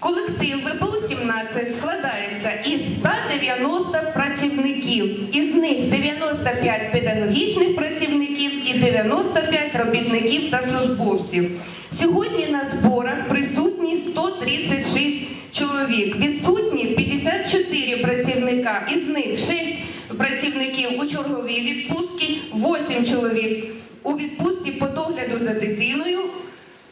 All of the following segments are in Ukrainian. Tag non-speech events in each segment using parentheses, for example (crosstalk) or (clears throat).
Колектив ВПУ-17 складається із 190 працівників, із них 95 педагогічних працівників і 95 робітників та службовців. Сьогодні на зборах присутні 136 чоловік, відсутні 54 працівника, із них 6 працівників у черговій відпустці, 8 чоловік у відпустці по догляду за дитиною,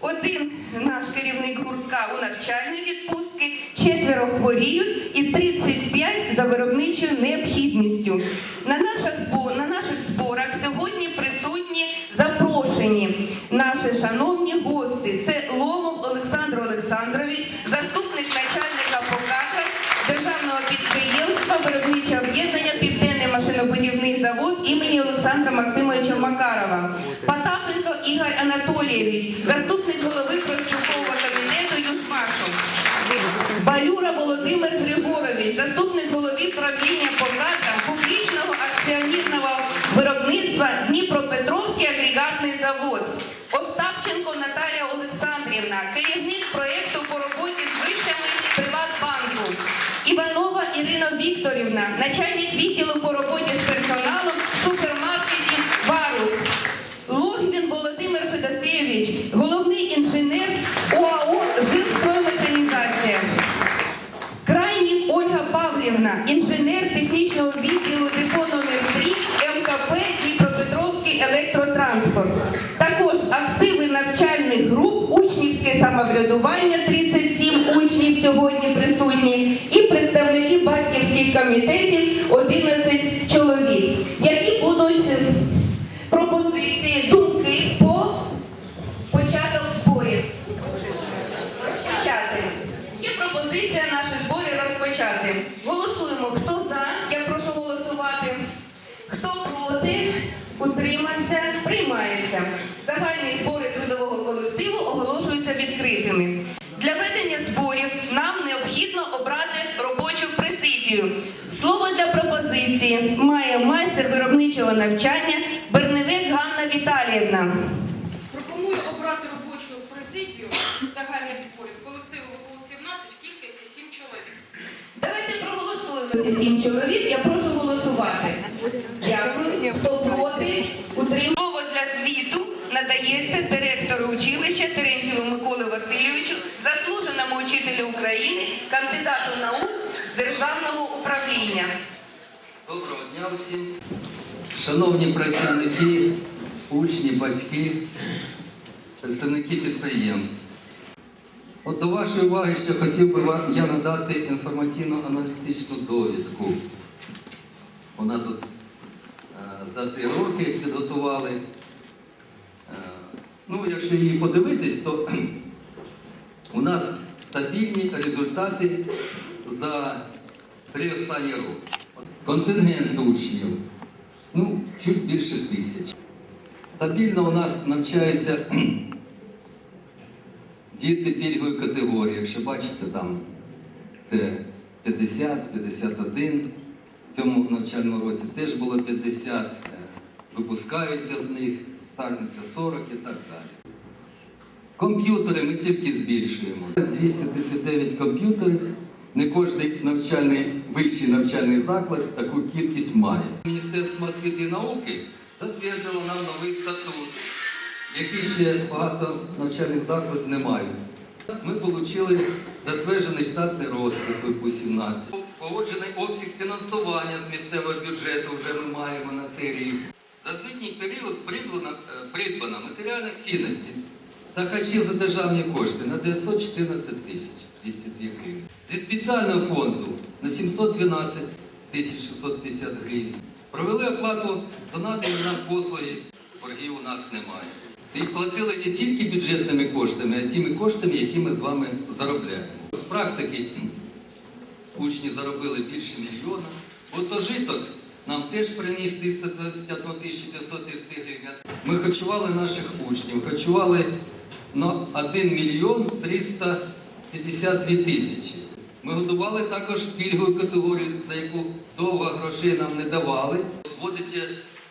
один наш керівник гуртка у навчальній відпустці, четверо хворіють і 35 за виробничою необхідністю. На наших, на наших зборах сьогодні присутні запрошені наші шановні гості. Це Ломов Олександр Олександрович, заступник начальника по кадрах державного підприємства виробниче об'єднання Південний машинобудівний завод імені Олександра Максимовича Макарова. Потапенко Ігор Анатолійович, заступник голови профспілкового комітету Южмашу. Балюра Володимир Григорович, заступник голови правління по публічного акціонерного виробництва Дніпропетровський агрегатний завод. Остапченко Наталія Олександрівна, керівник проєкту по роботі з вишами Приватбанку. Іванова Ірина Вікторівна, начальник відділу по роботі з персоналом в супермаркеті Варус. Логвін Володимир Федосеєвич, головний інженер ОАО «Жилстроймеханізація». Крайній Ольга Павлівна, інженер технічного відділу депо номер 3 МКП Дніпропетровський електротранспорт. Також активи навчальних груп, учнівське самоврядування 37 учнів сьогодні присутні, і представники батьківських комітетів 11 чоловік. Які будуть пропозиції, думки по початок зборів? Розпочати. Є пропозиція наші збори розпочати. Голосуємо. Хто за? Я прошу голосувати. Хто проти? Утримався? Приймається. Загальні збори трудового колективу оголошуються відкритими. Для ведення зборів нам необхідно обрати робочу президію. Слово для пропозиції має майстер виробничого навчання Берневик Ганна Віталіївна. Пропоную обрати робочу президію загальних зборів колективу ВПУ-17 в кількості 7 чоловік. Давайте проголосуємо за сім чоловік. Я прошу голосувати. Дякую. Хто проти? Утримав. Слово для звіту надається директору училища Терентьєву Миколі Васильовичу, заслуженому учителю України, кандидату наук з державного управління. Доброго дня всім. Шановні працівники, учні, батьки, представники підприємств. От до вашої уваги ще хотів би вам я надати інформаційно-аналітичну довідку. Вона тут е, за три роки підготували. Е, ну, якщо її подивитись, то (clears throat) у нас стабільні результати за три останні роки. Контингент учнів, ну, чуть більше тисяч. Стабільно у нас навчаються (clears throat) діти пільгової категорії. Якщо бачите, там це 50, 51. Цьому навчальному році теж було 50, е, випускаються з них, станеться 40 і так далі. Комп'ютери ми тільки збільшуємо. 239 комп'ютерів. Не кожен навчальний, вищий навчальний заклад таку кількість має. Міністерство освіти і науки затвердило нам новий статут, який ще багато навчальних закладів не мають. Ми отримали затверджений штатний розпис ВПУ-17. Погоджений обсяг фінансування з місцевого бюджету вже ми маємо на цей рік. За звітній період придбано, е, придбано матеріальних цінностей та хачів за державні кошти на 914 тисяч 202 гривень. Зі спеціального фонду на 712 тисяч 650 гривень. Провели оплату донатів нам послуги, боргів у нас немає. І платили не тільки бюджетними коштами, а тими коштами, які ми з вами заробляємо. З практики учні заробили більше мільйона. Гуртожиток нам теж приніс 321 тисячу 530 гривень. Ми харчували наших учнів, харчували на 1 мільйон 352 тисячі. Ми годували також пільгову категорію, за яку довго грошей нам не давали. Вводиться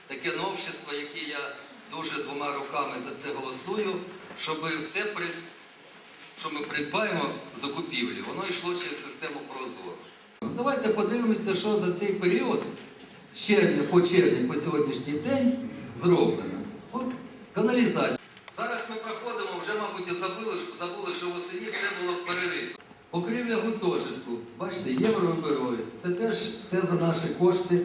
таке новшество, яке я дуже двома руками за це голосую, щоб все при що ми придбаємо закупівлі, воно йшло через систему Прозоро. Давайте подивимося, що за цей період з червня по червень по сьогоднішній день зроблено. От каналізація. Зараз ми проходимо, вже, мабуть, забули, забули, що восені все було перерито. Покрівля гуртожитку. Бачите, євробюрою. Це теж все за наші кошти.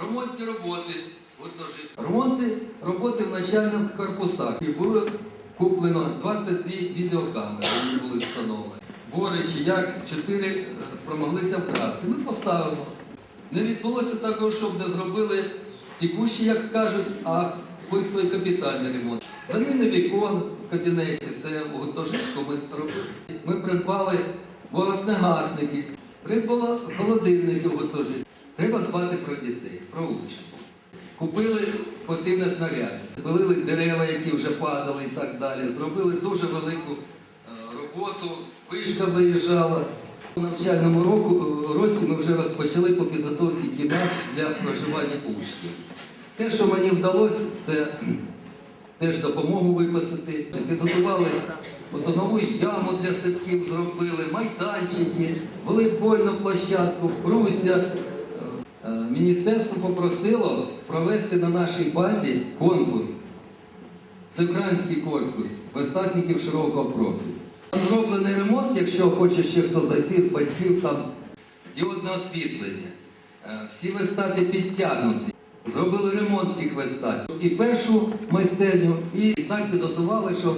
Ремонтні роботи гуртожитку. Ремонти роботи в начальних корпусах. І було куплено 22 відеокамери, вони були встановлені. Бори чи як 4 спромоглися вкрасти. Ми поставимо. Не відбулося такого, щоб не зробили текущі, як кажуть, а той капітальний ремонт. Заміни вікон в кабінеті, це гуртожитку ми робили. Ми придбали вогнегасники, придбали холодильники в гуртожитку. Треба дбати про дітей, про учнів. Купили спортивне снаряд, спилили дерева, які вже падали і так далі. Зробили дуже велику е, роботу. Вишка виїжджала. У навчальному року, е, році ми вже розпочали по підготовці кімнат для проживання учнів. Те, що мені вдалося, це (clears throat) теж допомогу виписати. Підготували нову яму для стрибків зробили, майданчики, волейбольну площадку, Пруся. Е, Міністерство попросило провести на нашій базі конкурс. Це український корпус вистатників широкого профілю. Там зроблений ремонт, якщо хоче ще хто зайти з батьків, там діодне освітлення. Е, Всі вистати підтягнуті. Зробили ремонт цих вистатів. І першу майстерню, і так підготували, що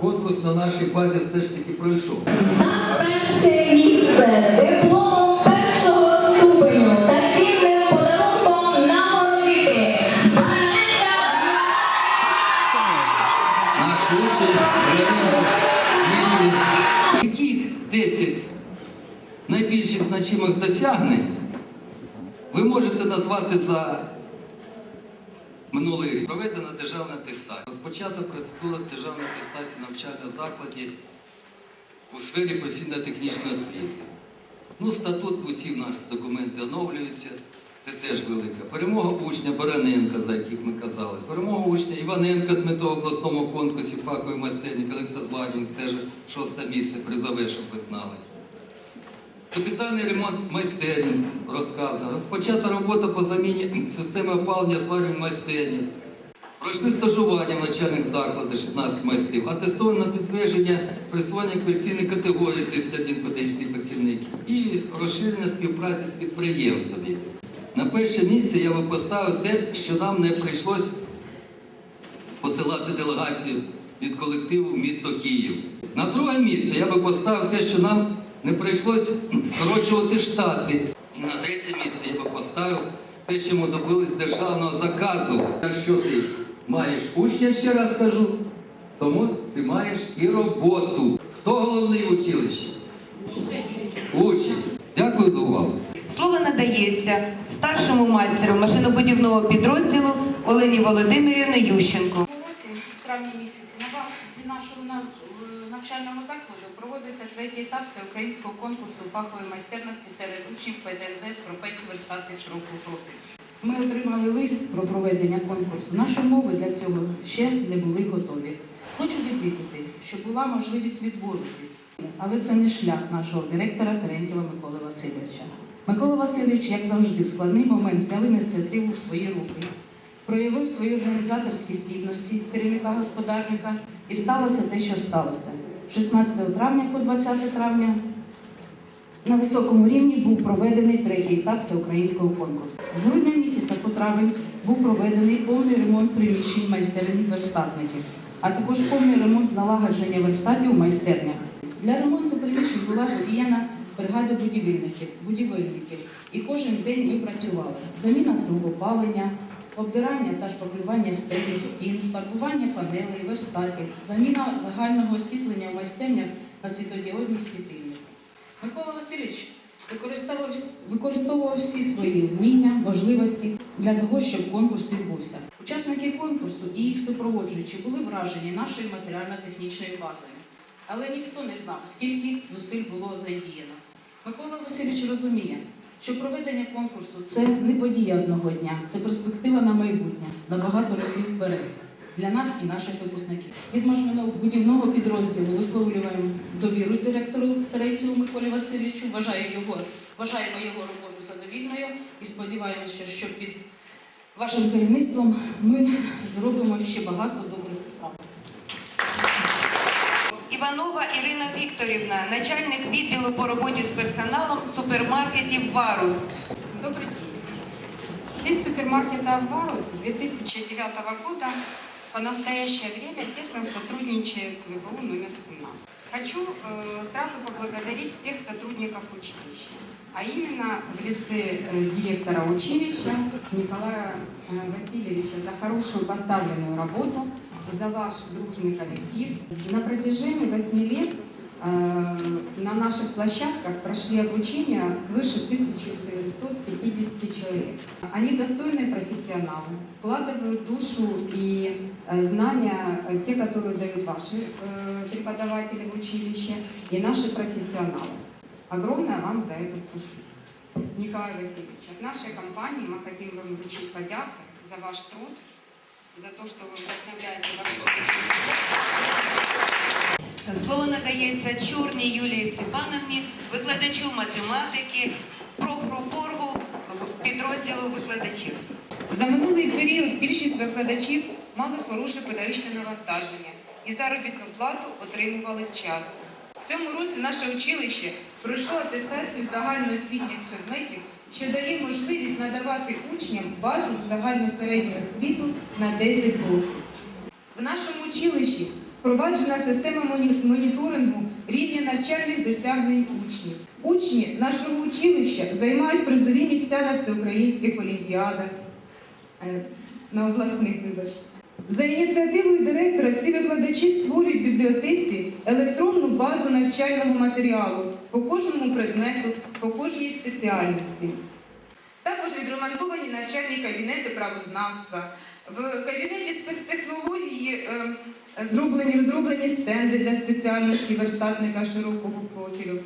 конкурс на нашій базі все ж таки пройшов. За перше місце найбільших значимих досягнень ви можете назвати за минулий? Проведена державна атестація. Розпочата процедура державної атестації навчальних закладів у сфері професійно-технічної освіти. Ну, статут усі наші документи оновлюються. Це теж велика. Перемога учня Бараненка, за яких ми казали. Перемога учня Іваненка Дмитро в обласному конкурсі фахової майстерні електрозварювання, теж шосте місце призове, щоб ви знали. Капітальний ремонт майстерні розказано. Розпочата робота по заміні системи опалення зварювань майстерні. Пройшли стажування в навчальних закладах 16 майстрів, атестовано підтвердження присвоєння кваліфікаційної категорії 31 педагогічний працівник і розширення співпраці з підприємствами. На перше місце я би поставив те, що нам не прийшлось посилати делегацію від колективу в місто Київ. На друге місце я би поставив те, що нам не прийшлось скорочувати штати. І на третє місце я би поставив те, що ми добились державного заказу. Якщо ти маєш учня, ще раз кажу, тому ти маєш і роботу. Хто головний в училищі? Учень. Дякую за увагу. Слово надається старшому майстеру машинобудівного підрозділу Олені Володимирівні Ющенко. Травні місяці, на базі нашого е, навчального закладу проводився третій етап всеукраїнського конкурсу фахової майстерності серед учнів ПДНЗ з професії верстатів широкого профілю. Ми отримали лист про проведення конкурсу. Наші умови для цього ще не були готові. Хочу відмітити, що була можливість відмовитись, але це не шлях нашого директора Терентєва Миколи Васильовича. Микола Васильович, як завжди, в складний момент взяв ініціативу в свої руки, проявив свої організаторські здібності керівника господарника, і сталося те, що сталося. 16 травня по 20 травня на високому рівні був проведений третій етап всеукраїнського конкурсу. З грудня місяця по травень був проведений повний ремонт приміщень майстерень верстатників, а також повний ремонт з налагодження верстатів у майстернях. Для ремонту приміщень була задіяна бригада будівельників, будівельників, і кожен день ми працювали. Заміна труб опалення, обдирання та шпаклювання стелі, стін, фарбування панелей, верстатів, заміна загального освітлення в майстернях на світодіодні світильники. Микола Васильович використовував, використовував всі свої вміння, можливості для того, щоб конкурс відбувся. Учасники конкурсу і їх супроводжуючі були вражені нашою матеріально-технічною базою. Але ніхто не знав, скільки зусиль було задіяно. Микола Васильович розуміє, що проведення конкурсу це не подія одного дня, це перспектива на майбутнє, на багато років вперед. для нас і наших випускників. Від машинобудівного підрозділу висловлюємо довіру директору третього Миколі Васильовичу. Вважаю його, вважаємо його роботу задовільною і сподіваємося, що під вашим керівництвом ми зробимо ще багато справ. Іванова Ірина Вікторівна, начальник відділу по роботі з персоналом супермаркетів Варус. Добрый день. Сеть супермаркета «Варус» с 2009 года по настоящее время тесно сотрудничает с ВБУ номер 17. Хочу э, сразу поблагодарить всех сотрудников училища, а именно в лице э, директора училища Николая э, Васильевича за хорошую поставленную работу, за ваш дружный коллектив. На протяжении 8 лет Э, На наших площадках прошли обучение свыше 1750 человек. Они достойные профессионалы, вкладывают душу и э, знания, э, те, которые дают ваши преподаватели в училище, и наши профессионалы. Огромное вам за это спасибо. Николай Васильевич, от нашей компании мы хотим вам вручить подяку за ваш труд, за то, что вы вдохновляете ваших Слово надається Чорній Юлії Степановні, викладачу математики, профрупоргу підрозділу викладачів. За минулий період більшість викладачів мали хороше педагогічне навантаження і заробітну плату отримували вчасно. В цьому році наше училище пройшло атестацію загальноосвітніх предметів, що дає можливість надавати учням базу загальну середню освіту на 10 років. В нашому училищі впроваджена система моніторингу рівня навчальних досягнень учнів. Учні нашого училища займають призові місця на всеукраїнських олімпіадах, е, на обласних, вибачте. За ініціативою директора всі викладачі створюють в бібліотеці електронну базу навчального матеріалу по кожному предмету, по кожній спеціальності. Також відремонтовані навчальні кабінети правознавства. В кабінеті спецтехнології е, зроблені, розроблені стенди для спеціальності верстатника широкого профілю.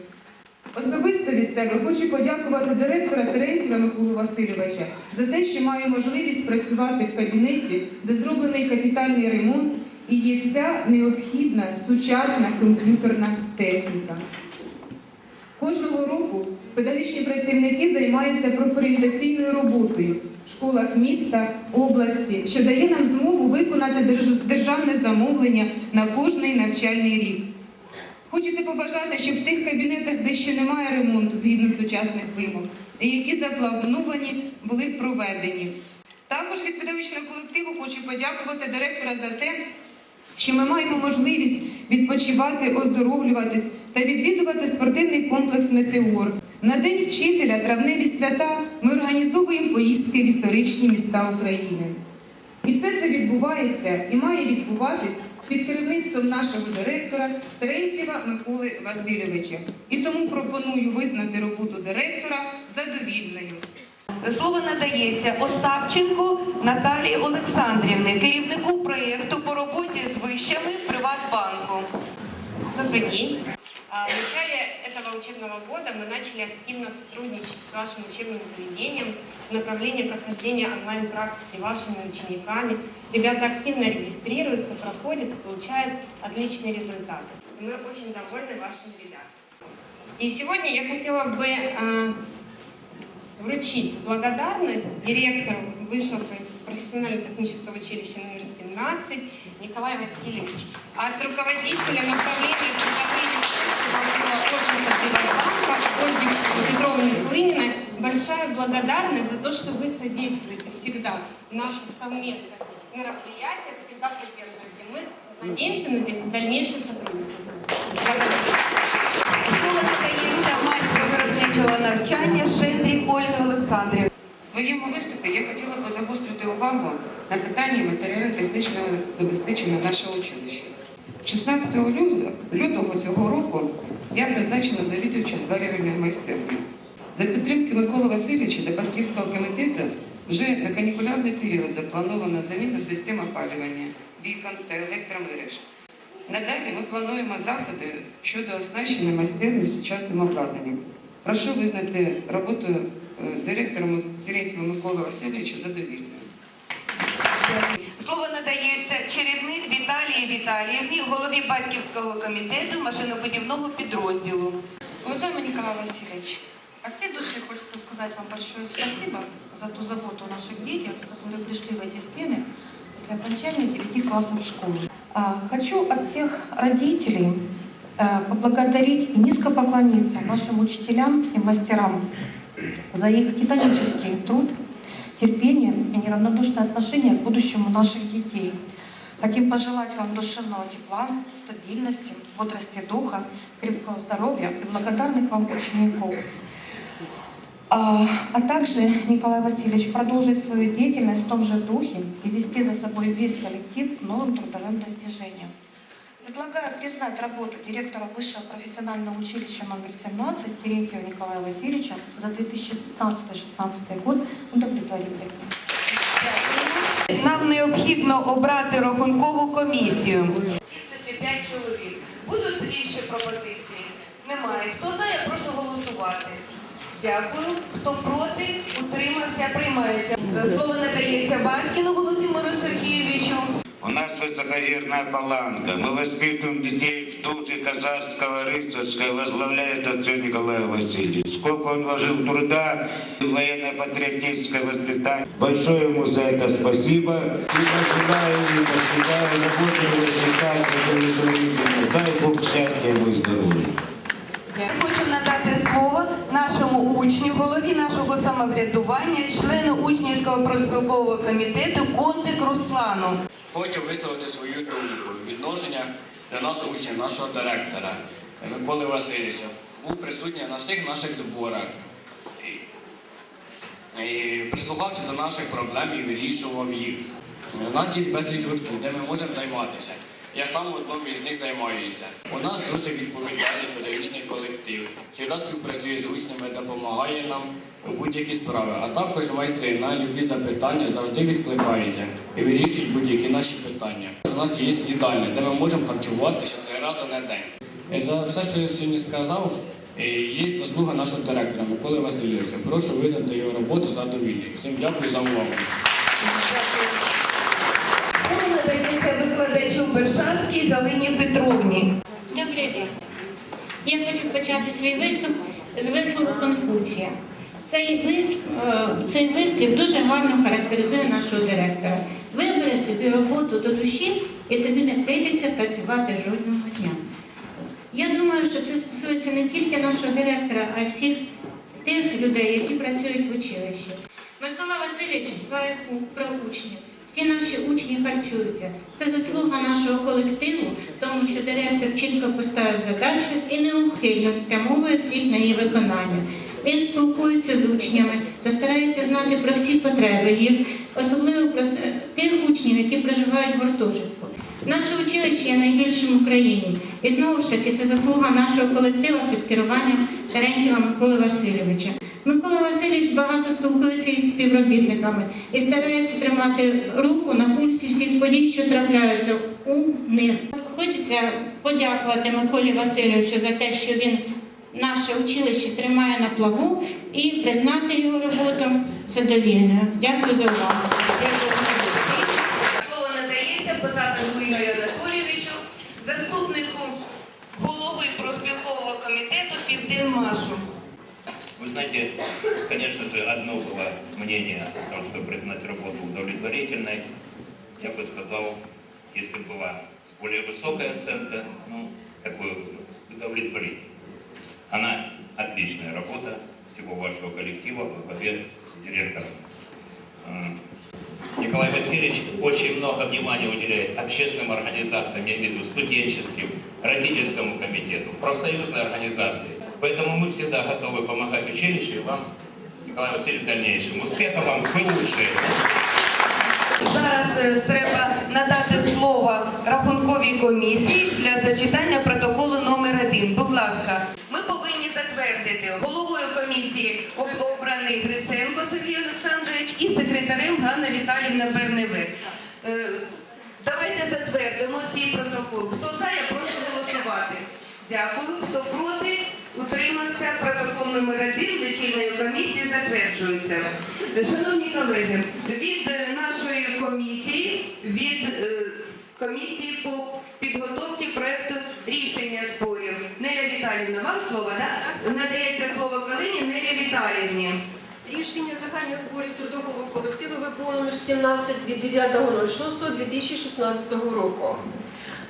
Особисто від себе хочу подякувати директора Терентьєва Миколу Васильовича за те, що маю можливість працювати в кабінеті, де зроблений капітальний ремонт і є вся необхідна сучасна комп'ютерна техніка. Кожного року педагогічні працівники займаються профорієнтаційною роботою в школах міста, області, що дає нам змогу виконати державне замовлення на кожний навчальний рік. Хочеться побажати, щоб в тих кабінетах, де ще немає ремонту згідно сучасних вимог, які заплановані, були проведені. Також від педагогічного колективу хочу подякувати директора за те, що ми маємо можливість відпочивати, оздоровлюватись та відвідувати спортивний комплекс Метеор. На День вчителя травневі свята ми організовуємо поїздки в історичні міста України. І все це відбувається і має відбуватись під керівництвом нашого директора Терентьєва Миколи Васильовича. І тому пропоную визнати роботу директора задовільною. Слово надається Остапченко Наталії Олександрівни, керівнику проєкту по роботі з вищами Приватбанку. Добрый день. А, В начале этого учебного года мы начали активно сотрудничать с вашим учебным заведением в направлении прохождения онлайн-практики вашими учениками. Ребята активно регистрируются, проходят и получают отличные результаты. Мы очень довольны вашими ребятами. И сегодня я хотела бы а, вручить благодарность директору Высшего профессионально-технического училища номер 17 Николаю Васильевичу, а от руководителя направления большая благодарность за то, что вы содействуете всегда в наших совместных мероприятиях, всегда поддерживаете. Мы надеемся на дальнейшее сотрудничество. Благодарю. Слово надається майстру виробничого навчання Шендрік Ольги Олександрівни. В своєму виступі я хотіла би загострити увагу на питанні матеріально-технічного забезпечення нашого училища. 16 лютого, лютого цього року я призначена завідувачем зварювальної майстерні. За підтримки Миколи Васильовича та батьківського комітету вже на канікулярний період запланована заміна систем опалювання, вікон та електромереж. Надалі ми плануємо заходи щодо оснащення майстерні сучасним обладнанням. Прошу визнати роботу директора Терентьєва Миколи Васильовича задовільною. Слово надається надається чередник Віталії Віталіївні, голові батьківського комітету машинобудівного підрозділу. Уважаемый Николай Васильевич, от всей души хочется сказать вам большое спасибо за ту заботу о наших детях, которые пришли в эти стены после окончания 9 классов школы. А, Хочу от всех родителей э, поблагодарить и низко поклониться нашим учителям и мастерам за их титанический труд, терпение и неравнодушное отношение к будущему наших детей. Хотим пожелать вам душевного тепла, стабильности, бодрости духа, крепкого здоровья и благодарных вам учеников. А, а также, Николай Васильевич, продолжить свою деятельность в том же духе и вести за собой весь коллектив к новым трудовым достижениям. Предлагаю признать работу директора Высшего профессионального училища номер 17 Терентьева Николая Васильевича за 2015-2016 год удовлетворительным. Нам необхідно обрати рахункову комісію. Кількості 5 чоловік. Будуть інші пропозиції? Немає. Хто за, я прошу голосувати. Дякую. Хто проти, утримався, приймається. Слово надається Васькіну Володимиру Сергійовичу. У нас высоковерная паланка. Мы воспитываем детей в духе казахского, рыцарского, возглавляет отца Николая Васильевич. Сколько он вложил труда в военно-патриотическое воспитание. Большое ему за это спасибо. И пожелаю, и пожелаю, работаю воспитать, удовлетворительно. Дай Бог счастья ему и здоровья. Я хочу надати слово нашому учню, голові нашого самоврядування, члену учнівського профспілкового комітету Контик Руслану. Хочу висловити свою думку відношення до нас учнів, нашого директора Миколи Васильовича. Був присутній на всіх наших зборах. І прислухався до наших проблем і вирішував їх. У нас є безліч гуртків, де ми можемо займатися. Я сам в одному із них займаюся. У нас дуже відповідальний педагогічний колектив. Завжди співпрацює з учнями, допомагає нам у будь-які справи. А також майстри на любі запитання завжди відкликаються і вирішують будь-які наші питання. У нас є їдальня, де ми можемо харчуватися три рази на день. За все, що я сьогодні сказав, е, є заслуга нашого директора Миколи Васильовича. Прошу визнати його роботу задовільною. Всім дякую за увагу. Бершанській Галині Петровні. Добрий день. Я хочу почати свій виступ з вислову Конфуція. Цей, вис, е, цей вислів дуже гарно характеризує нашого директора. Вибери собі роботу до душі, і тобі не прийдеться працювати жодного дня. Я думаю, що це стосується не тільки нашого директора, а й всіх тих людей, які працюють в училищі. Микола Васильович дбає про учнів. Всі наші учні харчуються. Це заслуга нашого колективу, тому що директор чітко поставив задачу і неухильно спрямовує всіх на її виконання. Він спілкується з учнями та старається знати про всі потреби їх, особливо про тих учнів, які проживають в гуртожитку. Наше училище є найбільшим в Україні. І знову ж таки, це заслуга нашого колективу під керуванням Терентьєва Миколи Васильовича. Микола Васильович багато спілкується із співробітниками і старається тримати руку на пульсі всіх подій, що трапляються у них. Хочеться подякувати Миколі Васильовичу за те, що він наше училище тримає на плаву і признати його роботу задовільною. Дякую за увагу. Знаете, конечно же, одно было мнение о том, чтобы признать работу удовлетворительной. Я бы сказал, если была более высокая оценка, ну, такое удовлетворительное. Она отличная работа всего вашего коллектива во главе с директором. М, Николай Васильевич очень много внимания уделяет общественным организациям, я имею в виду студенческим, родительскому комитету, профсоюзной организации. Поэтому мы всегда готовы помогать училищу и вам, Николай Васильевич, в дальнейшем. Успехов вам, вы лучшие! Зараз е, треба надати слово рахунковій комісії для зачитання протоколу номер 1 Будь ласка, ми повинні затвердити головою комісії об- обраний Гриценко Сергій Олександрович і секретарем Ганна Віталівна Берневик. Е, Давайте затвердимо цей протокол. Хто за, я прошу голосувати. Дякую. Хто проти, утримався. Протокол номер 1 лічильної комісії затверджується. Шановні колеги, від нашої комісії від е, комісії по підготовці проекту рішення спорів. Неля Віталіївна, вам слово, так? Надається слово Калині Нелі Віталіївні. Рішення загальних зборів трудового колективу номер 17 від 9.06.2016 року.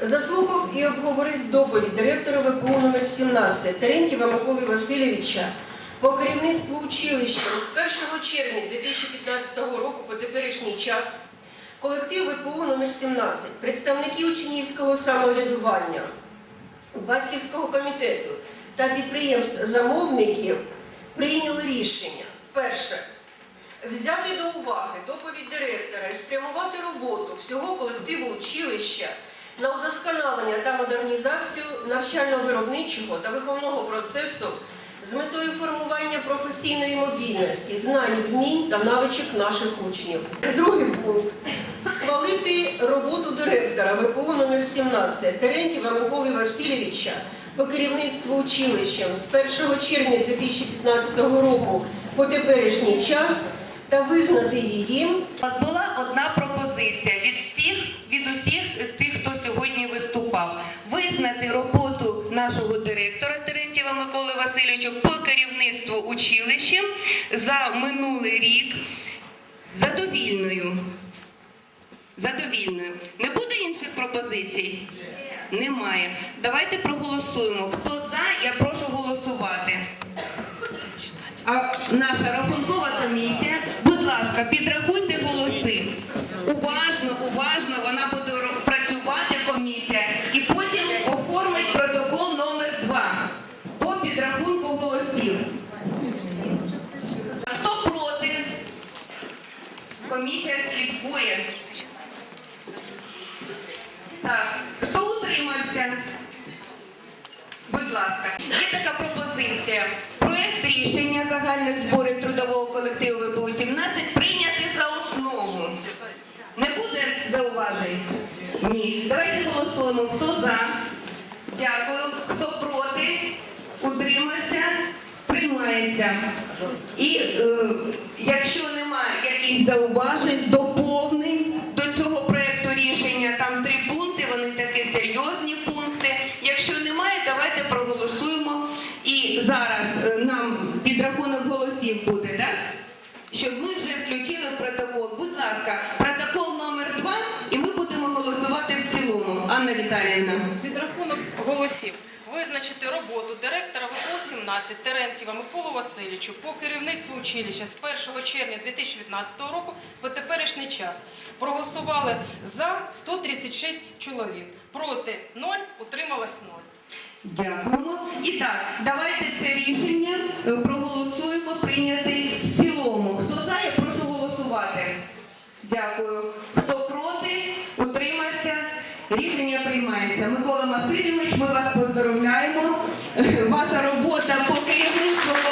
Заслухав і обговорив доповідь директора ВПО номер 17 Терентьєва Миколи Васильовича по керівництву училища з 1 червня 2015 року по теперішній час колектив ВПО номер 17 представники учнівського самоврядування, батьківського комітету та підприємств замовників прийняли рішення. Перше. Взяти до уваги доповідь директора і спрямувати роботу всього колективу училища на удосконалення та модернізацію навчально-виробничого та виховного процесу з метою формування професійної мобільності, знань, вмінь та навичок наших учнів. Другий пункт. Схвалити роботу директора ВПО номер 17 Терентьєва Миколи Васильовича по керівництву училищем з 1 червня 2015 року по теперішній час та визнати її От була одна пропозиція Терентьєва по керівництву училищем за минулий рік задовільною. Задовільною. Не буде інших пропозицій? Немає. Давайте проголосуємо. Хто за, я прошу голосувати. А наша рахункова комісія, будь ласка, підрахуйте голоси. Уважно, уважно вона буде ро- працювати комісія і потім оформить протокол номер 2 по підрахунку голосів. Хто проти? Комісія слідкує. Так, хто утримався? Будь ласка, є така пропозиція. Проект рішення загальних зборів трудового колективу ВПУ 17 прийняти за основу. Не буде зауважень? Ні. Давайте голосуємо. Хто за? Дякую. Хто проти? Утримався? Приймається. І е, якщо немає якихось зауважень, доповнень зараз е, нам підрахунок голосів буде, так? Щоб ми вже включили в протокол. Будь ласка, протокол номер 2 і ми будемо голосувати в цілому. Анна Віталіївна. Підрахунок голосів. Визначити роботу директора ВПО 17 Терентьєва Миколу Васильовичу по керівництву училища з 1 червня 2015 року по теперішній час. Проголосували за 136 чоловік. Проти 0, утрималось 0. Дякуємо. І так, давайте це рішення е, проголосуємо, прийняти в цілому. Хто за, я прошу голосувати. Дякую. Хто проти, утримався. Рішення приймається. Микола Васильович, ми вас поздоровляємо. Е, ваша робота по керівництву.